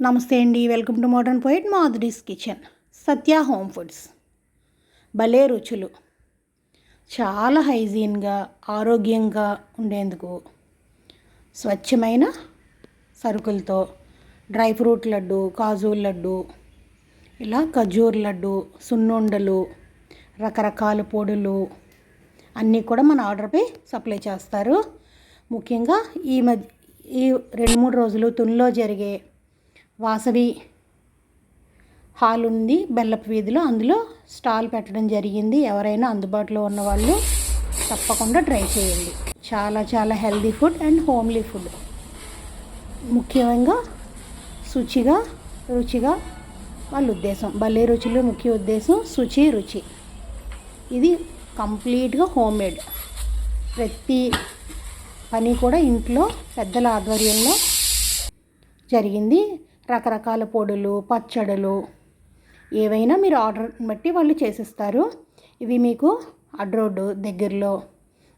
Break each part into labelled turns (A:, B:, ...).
A: నమస్తే అండి welcome to modern poet Madhuri's kitchen. Satya home foods. భలే రుచులు. చాలా హైజీన్గా ఆరోగ్యంగా ఉండేందుకు స్వచ్ఛమైన సరుకులతో డ్రై ఫ్రూట్ లడ్డు కాజు లడ్డు ఇలా ఖజూర్ లడ్డు సున్నుండలు రకరకాల పొడులు అన్నీ కూడా మన ఆర్డర్పై సప్లై చేస్తారు. ముఖ్యంగా ఈ మధ్య ఈ రెండు మూడు రోజులు తునిలో జరిగే వాసవి హాల్ ఉంది బెల్లపు వీధిలో. అందులో స్టాల్ పెట్టడం జరిగింది. ఎవరైనా అందుబాటులో ఉన్న వాళ్ళు తప్పకుండా ట్రై చేయండి. చాలా చాలా healthy food and homely food. ముఖ్యంగా శుచిగా రుచిగా వాళ్ళ ఉద్దేశం. భలే రుచులు ముఖ్య ఉద్దేశం శుచి రుచి. ఇది కంప్లీట్గా హోమ్ మేడ్ ప్రతి పని కూడా ఇంట్లో పెద్దల ఆధ్వర్యంలో జరిగింది. రకరకాల పొడులు పచ్చడులు ఏవైనా మీరు ఆర్డర్ బట్టి వాళ్ళు చేసిస్తారు. ఇవి మీకు అడ్రోడ్ దగ్గరలో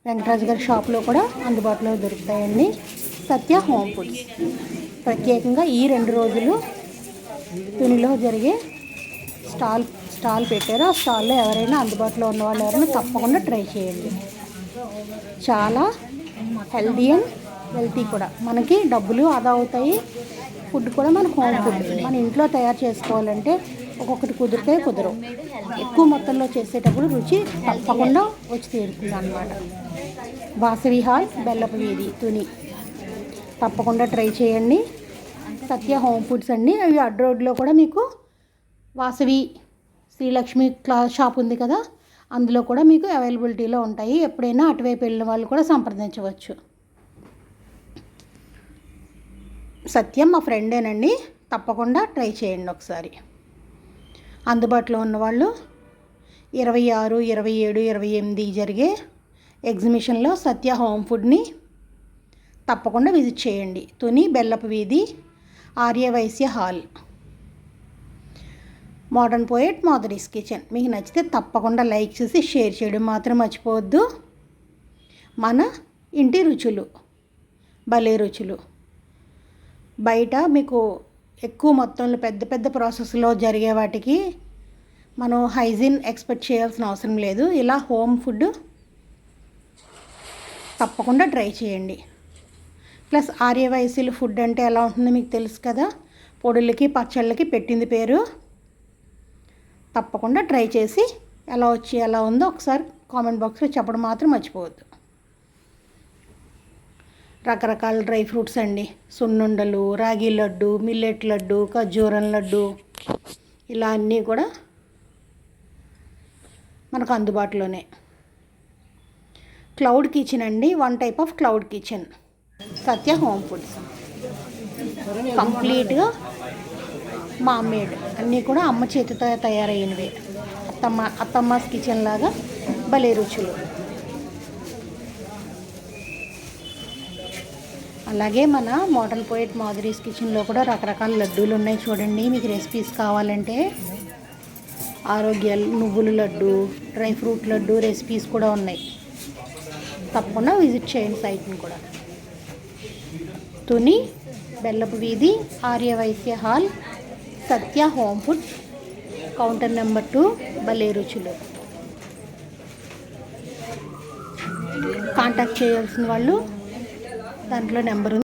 A: వెంకటరాజు గారి షాప్లో కూడా అందుబాటులో దొరుకుతాయండి. Satya home foods. ప్రత్యేకంగా ఈ రెండు రోజులు తునిలో జరిగే స్టాల్ స్టాల్ పెట్టారు. ఆ స్టాల్లో ఎవరైనా అందుబాటులో ఉన్న వాళ్ళు ఎవరైనా తప్పకుండా ట్రై చేయండి. చాలా హెల్దీ అండ్ హెల్తీ కూడా. మనకి డబ్బులు ఆదా అవుతాయి. ఫుడ్ కూడా మన హోమ్ ఫుడ్. మన ఇంట్లో తయారు చేసుకోవాలంటే ఒక్కొక్కటి కుదిరితే కుదరవు. ఎక్కువ మొత్తంలో చేసేటప్పుడు రుచి తప్పకుండా వచ్చి తీరుతుంది అనమాట వాసవి హాల్ బెల్లపు వీధి తుని. తప్పకుండా ట్రై చేయండి. సత్య హోమ్ ఫుడ్స్ అండి అవి అడ్ రోడ్లో కూడా మీకు వాసవి శ్రీలక్ష్మి క్లా షాప్ ఉంది కదా? అందులో కూడా మీకు అవైలబిలిటీలో ఉంటాయి. ఎప్పుడైనా అటువైపు వెళ్ళిన వాళ్ళు కూడా సంప్రదించవచ్చు. సత్యం మా ఫ్రెండేనండి. తప్పకుండా ట్రై చేయండి ఒకసారి. అందుబాటులో ఉన్నవాళ్ళు ఇరవై ఆరు ఇరవై ఏడు ఇరవై ఎనిమిది జరిగే ఎగ్జిబిషన్లో సత్య హోమ్ ఫుడ్ని తప్పకుండా విజిట్ చేయండి. తుని బెల్లపు వీధి Arya Vysya hall. Modern poet Madhuri's kitchen. మీకు నచ్చితే తప్పకుండా లైక్ చేసి షేర్ చేయడం మాత్రం మర్చిపోవద్దు. మన ఇంటి రుచులు భలే రుచులు. బయట మీకు ఎక్కువ మొత్తంలో పెద్ద పెద్ద ప్రాసెస్లో జరిగే వాటికి మనం హైజీన్ ఎక్స్పెక్ట్ చేయాల్సిన అవసరం లేదు. ఇలా హోమ్ ఫుడ్ తప్పకుండా ట్రై చేయండి. ప్లస్ ఆర్యవయసులు ఫుడ్ అంటే ఎలా ఉంటుందో మీకు తెలుసు కదా? పొడులకి పచ్చళ్ళకి పెట్టింది పేరు. తప్పకుండా ట్రై చేసి ఎలా వచ్చి ఎలా ఉందో ఒకసారి కామెంట్ బాక్స్లో చెప్పడం మాత్రం మర్చిపోవద్దు. రకరకాల డ్రై ఫ్రూట్స్ అండి. సున్నుండలు రాగి లడ్డు మిల్లెట్ లడ్డు ఖర్జూరం లడ్డు ఇలా అన్నీ కూడా మనకు అందుబాటులోనే. క్లౌడ్ కిచెన్ అండి. One type of cloud kitchen. Satya home foods. కంప్లీట్గా మామేడ్. అన్నీ కూడా అమ్మ చేతితో తయారయ్యినవి అత్తమ్మ అత్తమ్మస్ కిచెన్ లాగా భలే రుచులు. అలాగే మన మోడల్ పోయిట్ మాధురీస్ కిచెన్లో కూడా రకరకాల లడ్డూలు ఉన్నాయి చూడండి. మీకు రెసిపీస్ కావాలంటే ఆరోగ్య నువ్వుల laddu dry fruit laddu recipes కూడా ఉన్నాయి. తప్పకుండా విజిట్ చేయండి సైట్ని కూడా. తుని బెల్లపు వీధి Arya Vysya hall Satya home food counter number two భలే రుచులు. కాంటాక్ట్ చేయాల్సిన వాళ్ళు దాంట్లో నెంబర్ ఉంది.